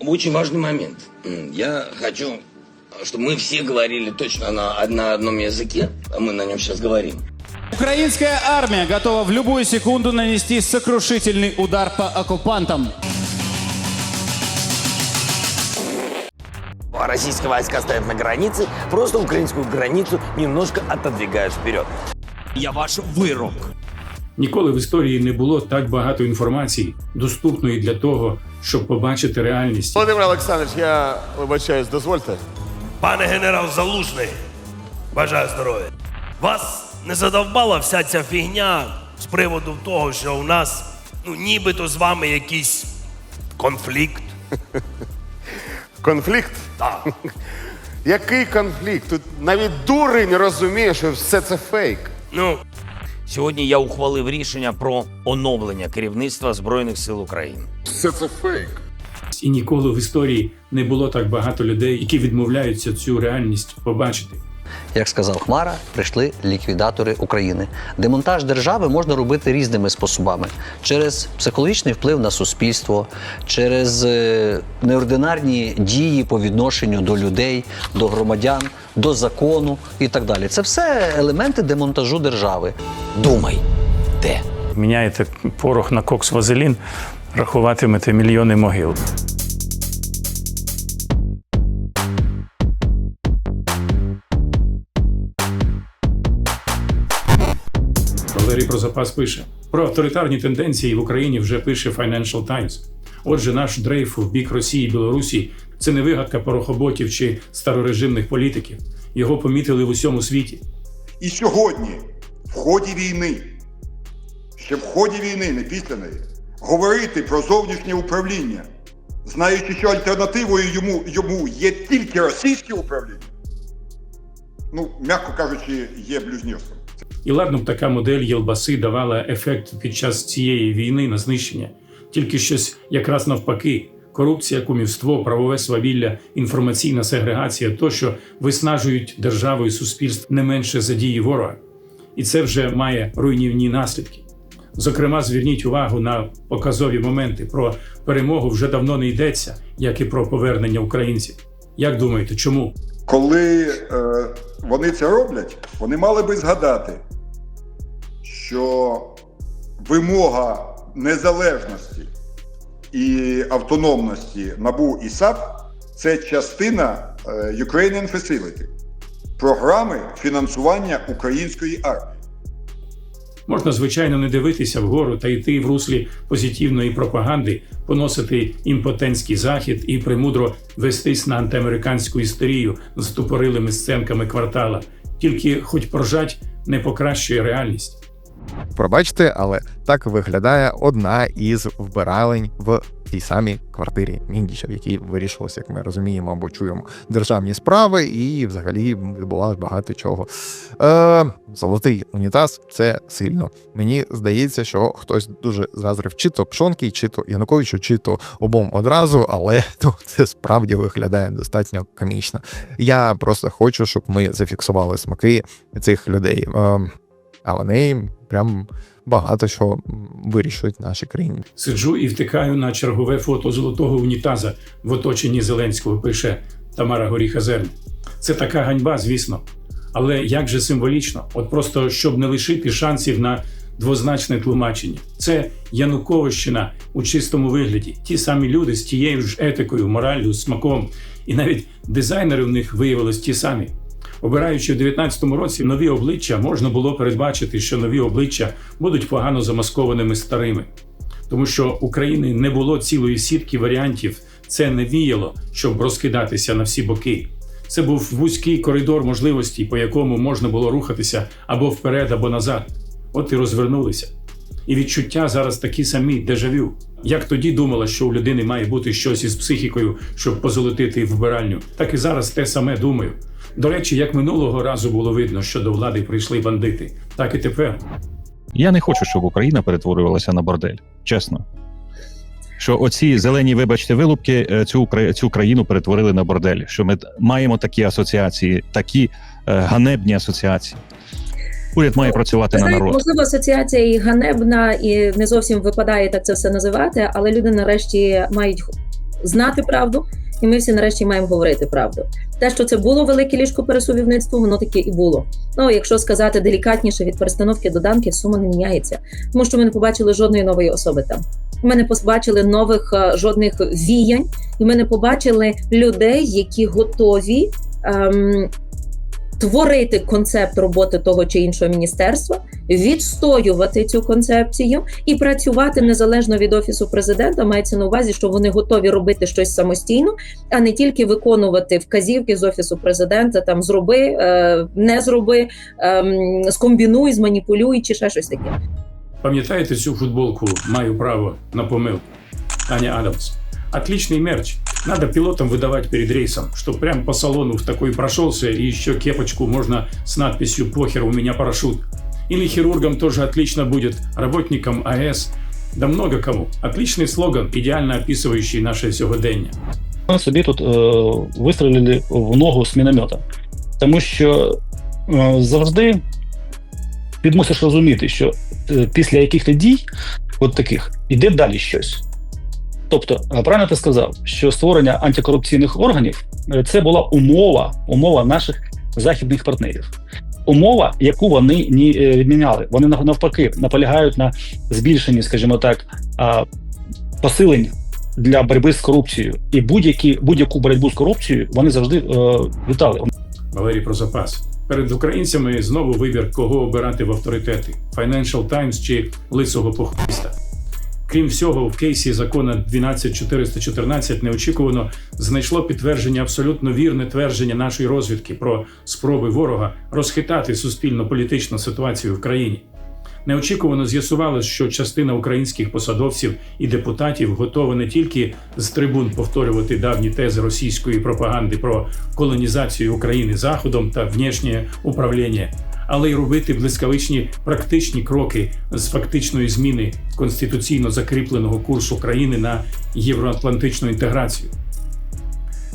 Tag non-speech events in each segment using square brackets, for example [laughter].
Очень важный момент. Я хочу, чтобы мы все говорили точно на, на одном языке, а мы на нем сейчас говорим. Украинская армия готова в любую секунду нанести сокрушительный удар по оккупантам. Российские войска стоят на границе, просто украинскую границу немножко отодвигают вперед. Я ваш вирок. Ніколи в історії не було так багато інформації, доступної для того, щоб побачити реальність. Володимир Олександрович, я вибачаюсь, дозвольте. Пане генерал Залужний, бажаю здоров'я. Вас не задовбала вся ця фігня з приводу того, що у нас ну нібито з вами якийсь конфлікт. [laughs] Конфлікт? Так. [laughs] Який конфлікт? Тут навіть дурень розуміє, що все це фейк. Ну, Сьогодні я ухвалив рішення про оновлення керівництва Збройних сил України. Все це фейк. І ніколи в історії не було так багато людей, які відмовляються цю реальність побачити. Як сказав Хмара, прийшли ліквідатори України. Демонтаж держави можна робити різними способами: через психологічний вплив на суспільство, через е, неординарні дії по відношенню до людей, до громадян, до закону і так далі. Це все елементи демонтажу держави. Думай, де? Міняєте порох на кокс вазелін, рахуватимете мільйони могил. Валерій про запас пише про авторитарні тенденції в Україні вже пише Financial Times. Отже, наш дрейф в бік Росії і Білорусі це не вигадка порохоботів чи старорежимних політиків. Його помітили в усьому світі. І сьогодні, в ході війни, ще в ході війни, не після неї, говорити про зовнішнє управління, знаючи, що альтернативою йому, йому є тільки російське управління, ну, м'яко кажучи, є блюзнірством. І ладно б така модель Єлбаси давала ефект під час цієї війни на знищення, тільки щось якраз навпаки. Корупція, кумівство, правове свавілля, інформаційна сегрегація тощо виснажують державу і суспільство не менше за дії ворога. І це вже має руйнівні наслідки. Зокрема, зверніть увагу на показові моменти. Про перемогу вже давно не йдеться, як і про повернення українців. Як думаєте, чому? Коли е, вони це роблять, вони мали би згадати, що вимога незалежності і автономності НАБУ і САП це частина е, Ukrainian Facility, програми фінансування української армії. Можна, звичайно, не дивитися вгору та йти в руслі позитивної пропаганди, поносити імпотентський захід і примудро вестись на антиамериканську історію з тупорилими сценками квартала. Тільки хоч прожать не покращує реальність. Пробачте, але так виглядає одна із вбиралень в тій самій квартирі Міндіча, в якій вирішилося, як ми розуміємо або чуємо державні справи, і взагалі відбувалось багато чого. Е, Золотий унітаз це сильно. Мені здається, що хтось дуже зазрив чи то Пшонки, чи то Януковичу, чи то обом одразу, але [laughs] ну, це справді виглядає достатньо комічно. Я просто хочу, щоб ми зафіксували смаки цих людей. Е, а вони прям багато що вирішують в нашій країні. Сиджу і втикаю на чергове фото золотого унітаза в оточенні Зеленського. Пише Тамара Горіха Зерн. Це така ганьба, звісно. Але як же символічно, от просто щоб не лишити шансів на двозначне тлумачення. Це Януковищина у чистому вигляді. Ті самі люди з тією ж етикою, мораллю, смаком, і навіть дизайнери в них виявились ті самі. Обираючи в 19-му році нові обличчя, можна було передбачити, що нові обличчя будуть погано замаскованими старими, тому що України не було цілої сітки варіантів. Це не віяло, щоб розкидатися на всі боки. Це був вузький коридор можливостей, по якому можна було рухатися або вперед, або назад. От і розвернулися. І відчуття зараз такі самі дежавю. Як тоді думала, що у людини має бути щось із психікою, щоб позолотити вбиральню, так і зараз те саме думаю. До речі, як минулого разу було видно, що до влади прийшли бандити, так і тепер. Я не хочу, щоб Україна перетворювалася на бордель. Чесно. Що оці зелені, вибачте, вилупки е, цю цю країну перетворили на бордель. Що ми маємо такі асоціації, такі е, ганебні асоціації. Уряд має працювати на народ. Можливо, асоціація і ганебна, і не зовсім випадає так це все називати, але люди нарешті мають знати правду, і ми всі нарешті маємо говорити правду. Те, що це було велике ліжко пересувівництво, воно таке і було. Ну, якщо сказати делікатніше від перестановки до данки, сума не міняється, тому що ми не побачили жодної нової особи там. Ми не побачили нових е, жодних віянь, і ми не побачили людей, які готові. Ем, Творити концепт роботи того чи іншого міністерства, відстоювати цю концепцію і працювати незалежно від офісу президента. Мається на увазі, що вони готові робити щось самостійно, а не тільки виконувати вказівки з офісу президента. Там зроби, е, не зроби, ем, скомбінуй, зманіпулюй чи ще щось таке. Пам'ятаєте цю футболку «Маю право на помилку» Аня Адамс? Отличный мерч. Надо пилотам выдавать перед рейсом, чтоб прям по салону в такой прошелся, и еще кепочку можно с надписью «Похер, у меня парашют». Или хирургам тоже отлично будет, работникам АЭС, да много кому. Отличный слоган, идеально описывающий наше сьогодення. Ми собі тут е, вистрілили в ногу з міномета. Тому що е, завжди ти мусиш розуміти, що е, після яких-то дій, от таких, іде далі щось. Тобто, е, правильно ти сказав, що створення антикорупційних органів е, це була умова, умова наших західних партнерів. Умова, яку вони не відміняли. Вони нав- навпаки наполягають на збільшенні, скажімо так, посилень для боротьби з корупцією. І будь-які будь-яку боротьбу з корупцією вони завжди е, вітали. Валерій про запас. Перед українцями знову вибір, кого обирати в авторитети: Financial Times чи лисого похвиста. Крім всього, в кейсі закона 12414 неочікувано знайшло підтвердження абсолютно вірне твердження нашої розвідки про спроби ворога розхитати суспільно-політичну ситуацію в країні. Неочікувано з'ясувалось, що частина українських посадовців і депутатів готова не тільки з трибун повторювати давні тези російської пропаганди про колонізацію України Заходом та внішнє управління, але й робити блискавичні практичні кроки з фактичної зміни конституційно закріпленого курсу країни на євроатлантичну інтеграцію.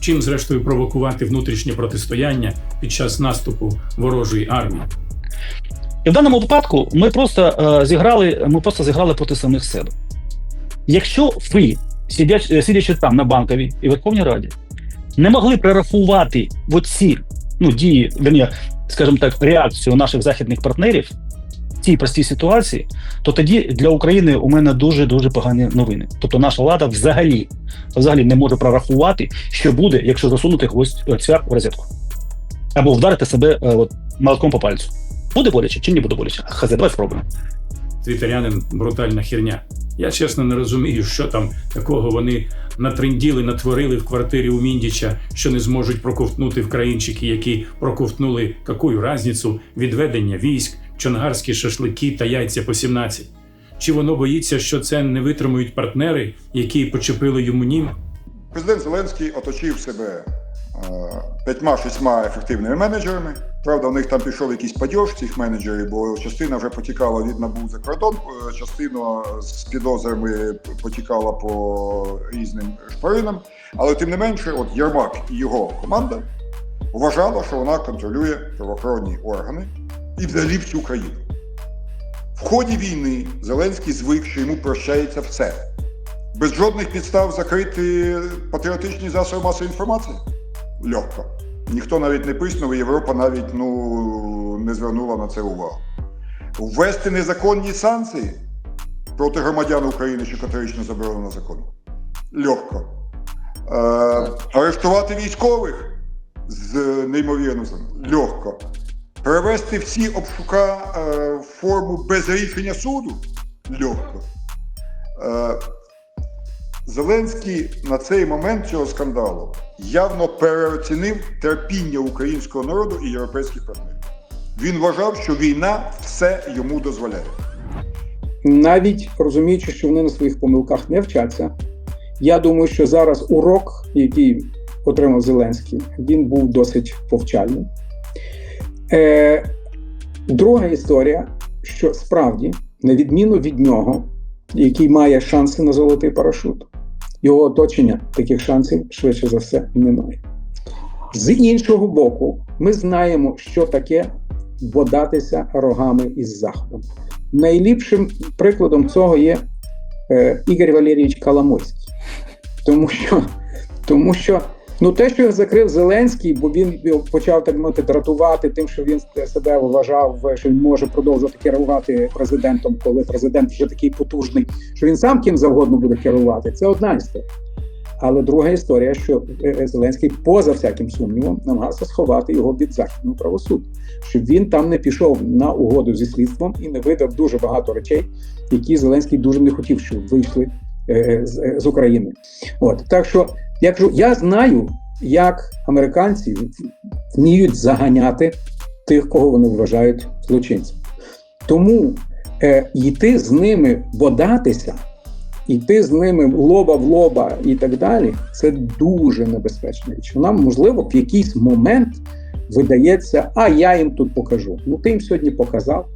Чим, зрештою, провокувати внутрішнє протистояння під час наступу ворожої армії. І в даному випадку ми просто е, зіграли, ми просто зіграли проти самих себе. Якщо ви, сидяч, е, сидячи там на банковій і Верховній Раді, не могли прорахувати оці ну, дії, верні, скажімо так, реакцію наших західних партнерів в цій простій ситуації, то тоді для України у мене дуже дуже погані новини. Тобто наша влада взагалі, взагалі не може прорахувати, що буде, якщо засунути гвоздь е, цвях в розетку. Або вдарити себе е, от, молотком по пальцю. Буде боляче чи не буде боляче? Хз, давай спробуємо. твітерянин брутальна херня. Я чесно не розумію, що там такого вони натренділи, натворили в квартирі у Міндіча, що не зможуть проковтнути в країнчики, які проковтнули какую разницю відведення військ, чонгарські шашлики та яйця по 17. Чи воно боїться, що це не витримують партнери, які почепили йому нім? Президент Зеленський оточив себе п'ятьма-шістьма ефективними менеджерами. Правда, у них там пішов якийсь падьож цих менеджерів, бо частина вже потікала від НАБУ за кордон, е, частина з підозрами потікала по різним шпаринам. Але тим не менше, от Єрмак і його команда вважала, що вона контролює правоохоронні органи і взагалі всю країну. В ході війни Зеленський звик, що йому прощається все без жодних підстав закрити патріотичні засоби масової інформації? Легко. Ніхто навіть не писнув, Європа навіть ну, не звернула на це увагу. Ввести незаконні санкції проти громадян України, що категорично заборонено законом. Легко. Е, арештувати військових з неймовірним. Легко. Перевести всі обшука е, форму без рішення суду. Легко. Е, Зеленський на цей момент цього скандалу явно переоцінив терпіння українського народу і європейських партнерів. Він вважав, що війна все йому дозволяє. навіть розуміючи, що вони на своїх помилках не вчаться. Я думаю, що зараз урок, який отримав Зеленський, він був досить повчальним. Е, друга історія, що справді, на відміну від нього, який має шанси на золотий парашут, його оточення таких шансів швидше за все немає. З іншого боку, ми знаємо, що таке бодатися рогами із заходом. Найліпшим прикладом цього є е, Ігор Валерійович Коломойський. Тому що, тому що ну, те, що його закрив Зеленський, бо він почав так мовити дратувати тим, що він себе вважав, що він може продовжувати керувати президентом, коли президент вже такий потужний, що він сам ким завгодно буде керувати. Це одна історія. Але друга історія, що е, Зеленський, поза всяким сумнівом, намагався сховати його від західного правосуддя, щоб він там не пішов на угоду зі слідством і не видав дуже багато речей, які Зеленський дуже не хотів, щоб вийшли е, з України. От так що, якщо я знаю, як американці вміють заганяти тих, кого вони вважають злочинцями, тому е, йти з ними бодатися. Йти з ними лоба в лоба і так далі, це дуже небезпечна річ. Нам, можливо, в якийсь момент видається, а я їм тут покажу. Ну, ти їм сьогодні показав,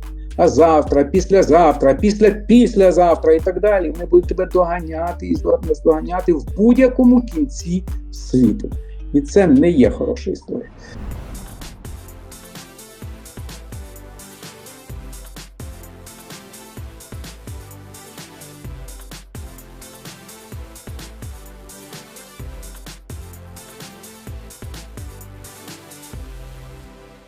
а завтра, післязавтра, після післязавтра і так далі. Вони будуть тебе доганяти і доганяти в будь-якому кінці світу. І це не є хороша історія.